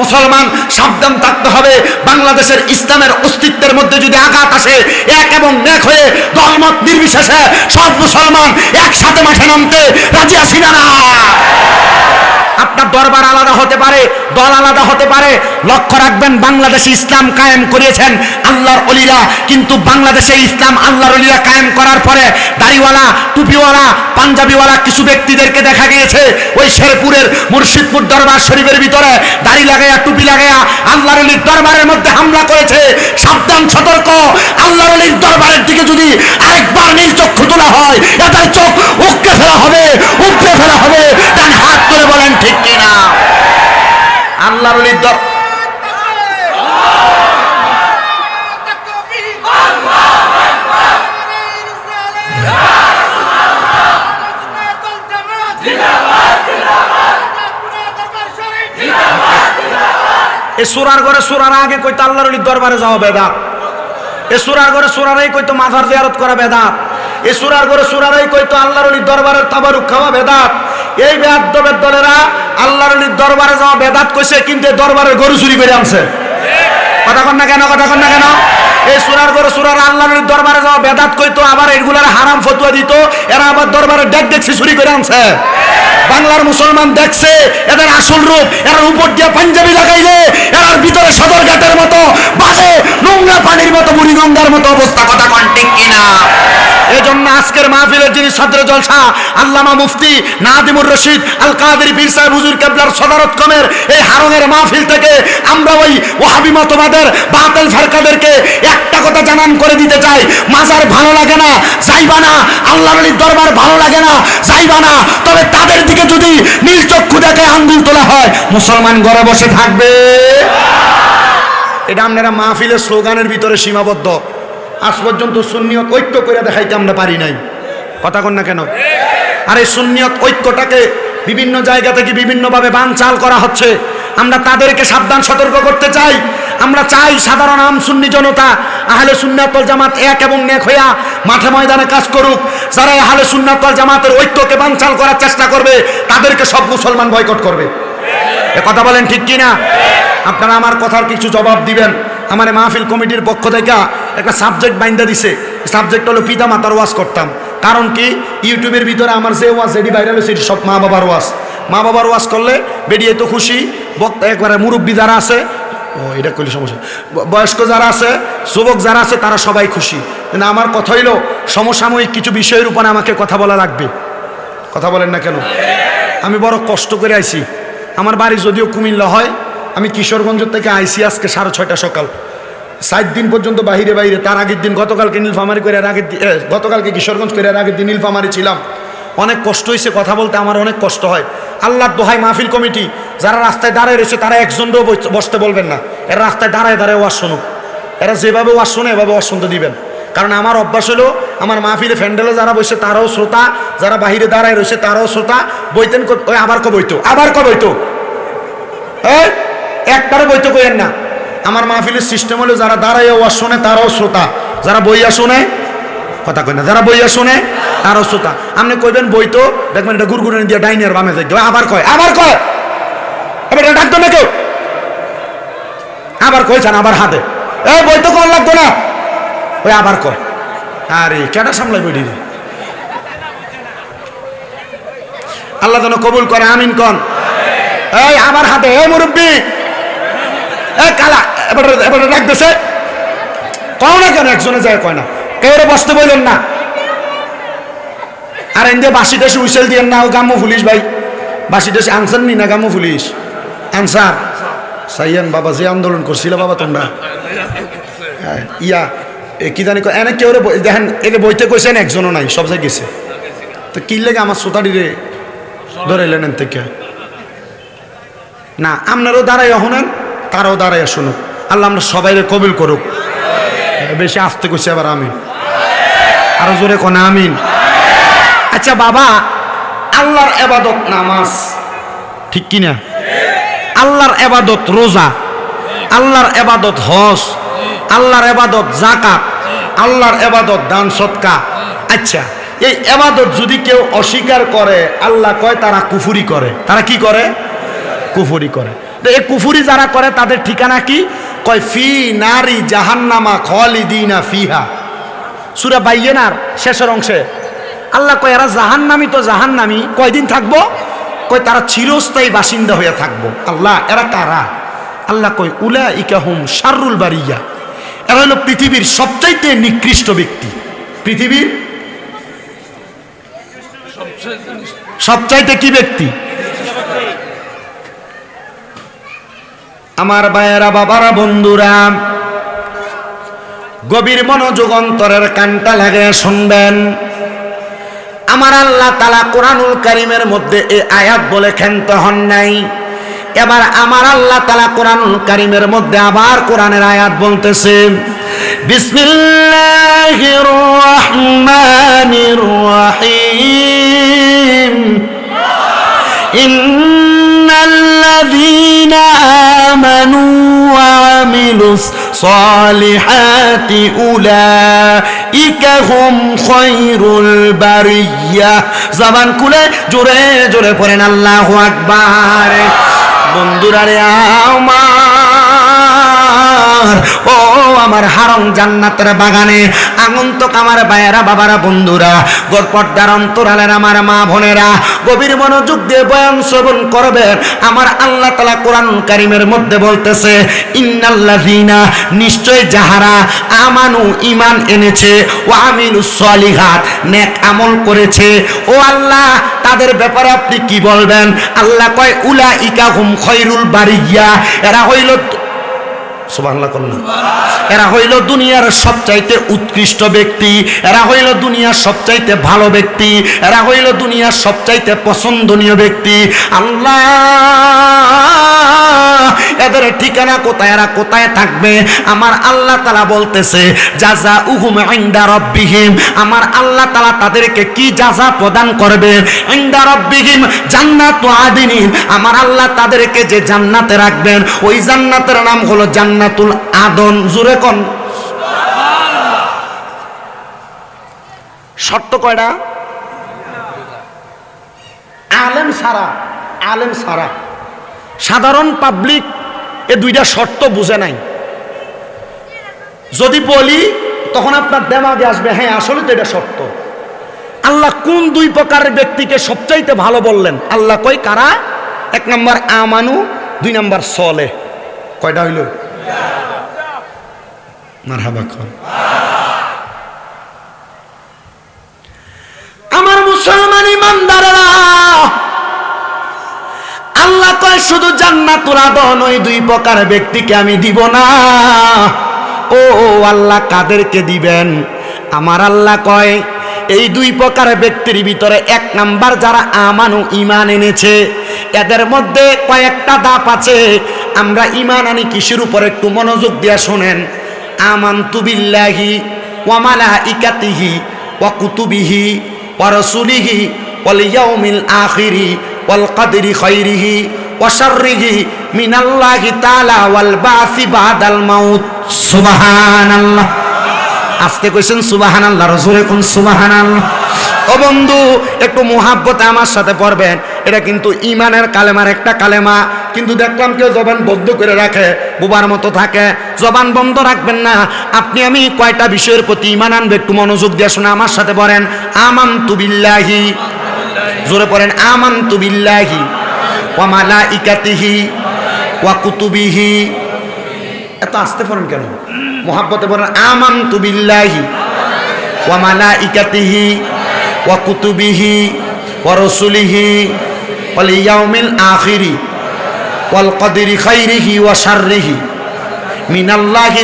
মুসলমান সাবধান থাকতে হবে। বাংলাদেশের ইসলামের অস্তিত্বের মধ্যে যদি আঘাত আসে, এক এবং এক হয়ে দলমত নির্বিশেষে সব মুসলমান একসাথে মাঠে নামতে রাজি আছি না আপনার দরবার আলাদা হতে পারে, দল আলাদা হতে পারে। লক্ষ্য রাখবেন, বাংলাদেশে ইসলাম কায়েম করিয়েছেন আল্লাহর অলিরা। কিন্তু বাংলাদেশে ইসলাম আল্লাহর অলিরা কায়েম করার পরে দাড়িওয়ালা, টুপিওয়ালা, পাঞ্জাবিওয়ালা কিছু ব্যক্তিদেরকে দেখা গিয়েছে। ওই শেরপুরের মুর্শিদপুর দরবার শরীফের ভিতরে দাড়ি লাগাইয়া টুপি লাগাইয়া আল্লাহর অলির দরবারের মধ্যে হামলা করেছে। সাবধান, সতর্ক। আল্লাহর অলির দরবারের দিকে যদি আরেকবার নীল চক্ষু তোলা হয়, এদের চোখ উককে ফেলা হবে উপড়ে ফেলা হবে। ডান হাত করে বলেন, ঠিক কিনা? আল্লাহর অলির দর সুরার ঘরে সুরার আগে কইতো আল্লাহর দরবারে যাওয়া বেদাত এ সুরার ঘরে সুরারাই কইতো মাথার জিয়ারত করা বেদাত এ সুরার ঘরে সুরারাই কইতো আল্লাহর দরবারের তাবারুক খাওয়া বেদাত এই বেদাতের দলেরা আল্লাহর দরবারে যাওয়া বেদাত কইছে, কিন্তু দরবারের গরু চুরি করে আনছে। কথা কন না কেন, কথা কন না কেন? এই সুরার করে সুরার আল্লাহর দরবারে যাওয়া বেদাত কইতো, আবার এগুলার হারাম ফতুয়া দিত, এরা আবার দরবারে ডেক দেখছি চুরি করে আনছে। বাংলার মুসলমান দেখছে, এদের আসল রূপ, এরা উপর দিয়ে পাঞ্জাবি লাগাইলে, এরার ভিতরে সদর সদরঘাটের মতো বাজে নোংরা পানির মতো বুড়িগঙ্গার মতো অবস্থা। কথা কন ঠিক কিনা? এজন্য আজকের মাহফিলের যিনি সদর জলসা, আল্লামা মুফতি নাদিমুর রশিদ আল কাদের পীর সাহেব হুজুর কেবলার সদারত কমের এই হারঙের মাহফিল থেকে আমরা ওই ওহাবি মতবাদের বাতিল ফারকাদেরকে একটা কথা জানান করে দিতে চাই। মাজার ভালো লাগে না, যাইবা না, আল্লাহর দরবার ভালো লাগে না, যাইবা না। তবে তাদের দিকে যদি নীল চক্ষু দেখে আঙ্গুল তোলা হয়, মুসলমান ঘরে বসে থাকবে। এটা আপনারা মাহফিলের স্লোগানের ভিতরে সীমাবদ্ধ। আজ পর্যন্ত সুন্নিয়ত ঐক্য করে দেখাইতে আমরা পারি নাই। কথা কন না কেন? আর এই সুন্নিয়ত ঐক্যটাকে বিভিন্ন জায়গা থেকে বিভিন্নভাবে বানচাল করা হচ্ছে। আমরা তাদেরকে সাবধান সতর্ক করতে চাই। আমরা চাই সাধারণ আম সুন্নি জনতা আহলে সুন্নাতল জামাত এক এবং নেক হইয়া মাঠে ময়দানে কাজ করুক। যারা আহলে সুন্নাতল জামাতের ঐক্যকে বানচাল করার চেষ্টা করবে, তাদেরকে সব মুসলমান বয়কট করবে। এ কথা বলেন ঠিক কি না আপনারা আমার কথার কিছু জবাব দিবেন। আমার মাহফিল কমিটির পক্ষ থেকে একটা সাবজেক্ট বাইন্দা দিছে। সাবজেক্ট হলো পিতা মাতার ওয়াজ করতাম। কারণ কি? ইউটিউবের ভিতরে আমার যে ওয়াজ, যেটি ভাইরাল হয়েছে, এটি সব মা বাবার ওয়াজ। মা বাবার ওয়াজ করলে বেরিয়ে তো খুশি বক্তা একবারে মুরব্বী যারা আছে, ও, এটা করলে সমস্যা বয়স্ক যারা আছে, যুবক যারা আছে, তারা সবাই খুশি। কিন্তু আমার কথা হইল, সমসাময়িক কিছু বিষয়ের উপরে আমাকে কথা বলা লাগবে। কথা বলেন না কেন? আমি বড় কষ্ট করে আইছি। আমার বাড়ি যদিও কুমিল্লা হয়, আমি কিশোরগঞ্জ থেকে আইসি আজকে সাড়ে ছয়টা সকাল। সাত দিন পর্যন্ত বাহিরে বাইরে তার আগের দিন গতকালকে নীলফামারি করে আগের গতকালকে কিশোরগঞ্জ করে আগের দিন নীলফামারি ছিলাম। অনেক কষ্ট হয়েছে কথা বলতে আমার অনেক কষ্ট হয়। আল্লাহর দোহাই মাহফিল কমিটি, যারা রাস্তায় দাঁড়ায় রয়েছে, তারা একজনও বসতে বলবেন না। এরা রাস্তায় দাঁড়ায় দাঁড়ায় ওয়াজ শুনুক। এরা যেভাবে ওয়াজ শোনে, এভাবে ওয়াজ শুনতে দিবেন। কারণ আমার অভ্যাস হলো, আমার মাহফিলে ফ্যান্ডেলে যারা বসে, তারাও শ্রোতা। যারা বাহিরে দাঁড়ায় রয়েছে, তারাও শ্রোতা। বইতেন ওই আবার ক বইতো? আবার ক বইতো? এই? একবারও বইতে কইেন না। আমার মাহফিলের সিস্টেম হলো যারা দাঁড়ায় ওয়াজ শোনে, তারাও শ্রোতা। যারা বইয়া শোনে, কথা কই না, যারা বইয়া শোনে, তারাও শ্রোতা। আপনি কইবেন বইতো দেখবেন এটা গুরগুরানি দিয়ে ডাইনিয়ার বামে দেখবে আবার কয় আবার কয়। এবার এটা ডাকতো না কেউ? আবার কইছেন আবার হাতে। এই বই তো কল লাগতো না? ওই আবার কয়। আরে কেটা সামলাই বইটি রে? আল্লাহ যেন কবুল করে, আমিন কন। এই, আবার হাতে। এই মুরব্বী এই কালা এবার এবার রাখতেছে কও না কেন একজনে যায় কয় না। কেউ বসতে বললেন না। আর এনে বাসি টাসি উইসেল দিয়েন না ও গামো পুলিশ ভাই। বাসি টাসি আনসার নি না গামো পুলিশ আনসার। সাইয়ান বাবা যে আন্দোলন করছিল বাবা তোমরা। হ্যাঁ, ইয়া এ কি জানি এনে কেউ দেখেন একে বইতে কইছেন একজনও নাই সব জায়গায় গেছে। তো কি লেগে আমার সোতারি রে ধরে এলেন থেকে না আপনারও দাঁড়াই শুনেন। তারাও দাঁড়াইয়া শুনুক। আল্লাহ আমরা সবাই কবিল করুক। বেশি আসতে কইছে আবার আমিন আরও জোরে কোনা আমিন। আচ্ছা বাবা, আল্লাহর এবাদত নামাজ। ঠিক কিনা? আল্লাহর এবাদত রোজা। আল্লাহর এবাদত হজ। আল্লাহর এবাদত জাকাত আল্লাহর এবাদত দান সৎকা। আচ্ছা এই এবাদত যদি কেউ অস্বীকার করে, আল্লাহ কয় তারা কুফুরি করে। তারা কি করে? কুফুরি করে। তো এই কুফুরি যারা করে, তাদের ঠিকানা কি? কয়, ফি নারী জাহান্নামা খলিদিনা ফিহা। সুরা বাইয়েনার শেষের অংশে। আল্লাহ কয়, এরা জাহান্নামি তো জাহান্নামি। কয়দিন থাকব? কয়, তারা চিরস্থায়ী বাসিন্দা হয়ে থাকব। আল্লাহ, এরা কারা? আল্লাহ কয় উলা ইকা হুম শারুল বারিয়া। এরা হলো পৃথিবীর সবচাইতে নিকৃষ্ট ব্যক্তি। পৃথিবীর সবচাইতে কি ব্যক্তি? আমার বায়েরা বাবারা, বন্ধুরা, গভীর মনোযোগ অন্তরের কানটা লাগে শুনবেন। আমার আল্লাহ তালা কোরআনুল করিমের মধ্যে এই আয়াত বলে ক্ষান্ত হন নাই। এবার আমার আল্লাহ তালা কোরআনুল করিমের মধ্যে আবার কোরআনের আয়াত বলতেছে, বিসমিল্লাহির রহিম। ইন্নাল্লাযীনা آمنوا وعملوا الصالحات أولئك هم خير البرية زبان كله جوره جوره قرن الله أكبر بندرار يا আমার, ও আমার হারং জান্নাতের বাগানে, আগন্তক আমার বায়েরা বাবারা, বন্ধুরা গরপর্দার অন্তরালের আমার মা বোনেরা, গভীর মনোযোগ দিয়ে বয়ান শ্রবণ করবেন আমার আল্লাহ তালা কোরআন কারিমের মধ্যে বলতেছে, ইন্নাল্লাযিনা, নিশ্চয় যাহারা আমানু ইমান এনেছে ও আমিনু সলিহাত, নেক আমল করেছে। ও আল্লাহ, তাদের ব্যাপারে আপনি কি বলবেন? আল্লাহ কয় উলা ইকা হুম খৈরুল বারিয়া। এরা হইল এরা হইল দুনিয়ার সবচাইতে উৎকৃষ্ট ব্যক্তি, এরা হইল দুনিয়ার সবচাইতে ভালো ব্যক্তি, এরা হইল দুনিয়ার সবচাইতে পছন্দনীয় ব্যক্তি। আল্লাহ ঠিকানা কোথায়, এরা কোথায় থাকবে? আমার আল্লাহ তালা বলতেছে যাজা উহুম ইন্দা রব্বিহিম। আমার আল্লাহ তালা তাদেরকে কি যাজা প্রদান করবে? ইন্দা রব্বিহিম, জান্নাত আদিনিন। আমার আল্লাহ তাদেরকে যে জান্নাতে রাখবেন, ওই জান্নাতের নাম হলো জান্নাতুল আদন। জুরে কন। শর্ত কয়টা? আলেম সারা আলেম সারা। সাধারণ পাবলিক এ দুইটা শর্ত বুঝে নাই। যদি বলি, তখন আপনার দেমাগে আসবে হ্যাঁ আসলে তো এটা শর্ত। আল্লাহ কোন দুই প্রকারের ব্যক্তিকে সবচাইতে ভালো বললেন? আল্লাহ কই কারা? এক নম্বর আমানু, দুই নম্বর সলে কয়টা হইল? মারহাবা খান শুধু জান্নাতুল আদন ওই দুই প্রকার ব্যক্তিকে আমি দিব না। ও আল্লাহ, কাদেরকে দিবেন? আমার আল্লাহ কয়, এই দুই প্রকার ব্যক্তির ভিতরে এক নাম্বার যারা আমানু ইমান এনেছে, এদের মধ্যে কয়েকটা দাপ আছে। আমরা ইমান আনি কিসের উপর একটু মনোযোগ দিয়া শোনেন। আমান্তু বিল্লাহি ওয়ামালা ইকাতিহি ওয়া কুতুবিহি ওয়া রসুলিহি ওয়াল ইয়াউমিল আখিরি ওয়াল কদরি খাইরিহি ওয়া শাররিহি মিনাল্লাহি তাআলা ওয়াল বাসি বাদাল মাউত। সুবহানাল্লাহ। আস্তে কইছেন সুবহানাল্লাহ, রসুলে কোন সুবহানাল্লাহ? ও বন্ধু, একটু মোহাব্বতে আমার সাথে পড়বেন। এটা কিন্তু ইমানের কালেমার একটা কালেমা। কিন্তু দেখলাম কেউ জবান বদ্ধ করে রাখে, বুবার মতো থাকে। জবান বন্ধ রাখবেন না। আপনি, আমি কয়টা বিষয়ের প্রতি ইমান আনবে একটু মনোযোগ দিয়ে শুনে আমার সাথে পড়েন। আমান তুবিল্লাহি জোরে পড়েন আমান তুবিল্লাহি ওয়া ইকাতিহি ওয়া কুতুবিহি। এত আসতে পারেন কেন? মোহাব্বতে বলেন আমান তুবিল্লাহি ওয়া ইকাতিহি ওয়া কুতুবিহি ওয়া রসুলিহি ওয়াল ইয়াউমিল আখিরি ওয়াল কদরি খাইরিহি ওয়া শাররিহি। মিনাল্লাহি